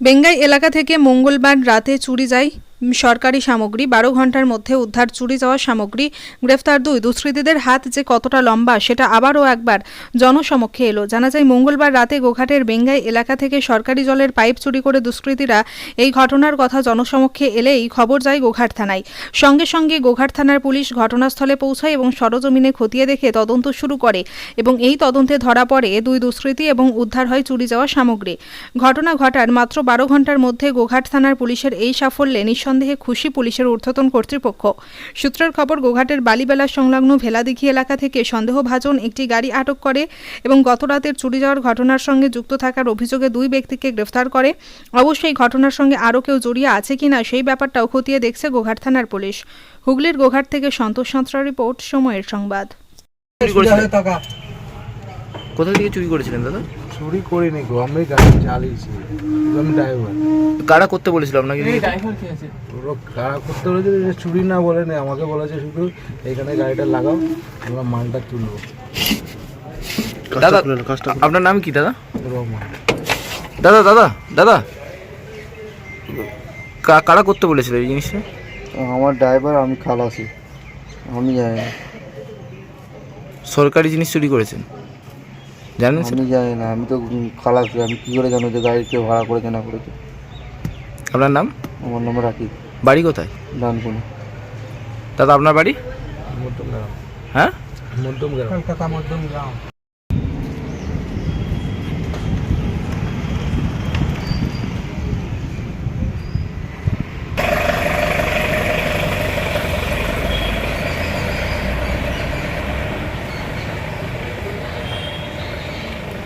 বেঙ্গাই এলাকা থেকে মঙ্গলবার রাতে চুরি যায় সরকারি সামগ্রী, বারো ঘণ্টার মধ্যে উদ্ধার, চুরি যাওয়া সামগ্রী, গ্রেফতার দুই। দুষ্কৃতীদের হাত যে কতটা লম্বা, সেটা আবারও একবার জনসমক্ষে এলো। জানা যায়, মঙ্গলবার রাতে গোঘাটের বেঙ্গাই এলাকা থেকে সরকারি জলের পাইপ চুরি করে দুষ্কৃতীরা এই ঘটনার কথা জনসমক্ষে এলেই খবর যায় গোঘাট থানায়। সঙ্গে সঙ্গে গোঘাট থানার পুলিশ ঘটনাস্থলে পৌঁছায় এবং সরজমিনে খতিয়ে দেখে তদন্ত শুরু করে এবং এই তদন্তে ধরা পড়ে দুই দুষ্কৃতী এবং উদ্ধার হয় চুরি যাওয়া সামগ্রী। ঘটনা ঘটার মাত্র বারো ঘণ্টার মধ্যে গোঘাট থানার পুলিশের এই সাফল্যে নিঃসন্দেহে খুশি পুলিশের ঊর্ধ্বতন কর্তৃপক্ষ। সূত্রের খবর গোঘাটের বালিবেলা সংলগ্ন ভেলাদিঘি এলাকা থেকে সন্দেহভাজন একটি গাড়ি আটক করে এবং গতরাতের চুরি যাওয়ার ঘটনার সঙ্গে যুক্ত থাকার অভিযোগে দুই ব্যক্তিকে গ্রেফতার করে। অবশ্যই ঘটনার সঙ্গে আরও কেউ জড়িয়ে আছে কিনা সেই ব্যাপারটাও খতিয়ে দেখছে গোঘাট থানার পুলিশ। হুগলির গোঘাট থেকে সন্তোষ সাঁতরা রিপোর্ট সময়ের সংবাদ। কোথা থেকে চুরি করেছিলেন দাদা? চুরি করিনি গো আমি গাড়ি চালিয়েছি। আমি ড্রাইভার কারা করতে বলেছিল আপনাকে? ওরা কারা করতে বলেছে? যে চুরি না বলেনি আমাকে বলেছে শুধু এখানে গাড়িটা লাগাও আমরা মালটা তুলবো। দাদা আপনার নাম কি দাদা? রহমান দাদা দাদা দাদা। কারা করতে বলেছিল এই জিনিসটা? আমার ড্রাইভার আমি খালাসি। আমি জানি না। সরকারি জিনিস চুরি করেছেন? জানেন? আমি জানি না আমি তো খালাস আমি কী করে জানো যে গাড়ি কেউ ভাড়া করেছে না করেছে? আপনার নাম? আমার নাম রাখি বাড়ি কোথায়? ডানকুনি। দাদা আপনার বাড়ি? হ্যাঁ? মধ্যম গ্রাম। কলকাতা মধ্যম গ্রাম।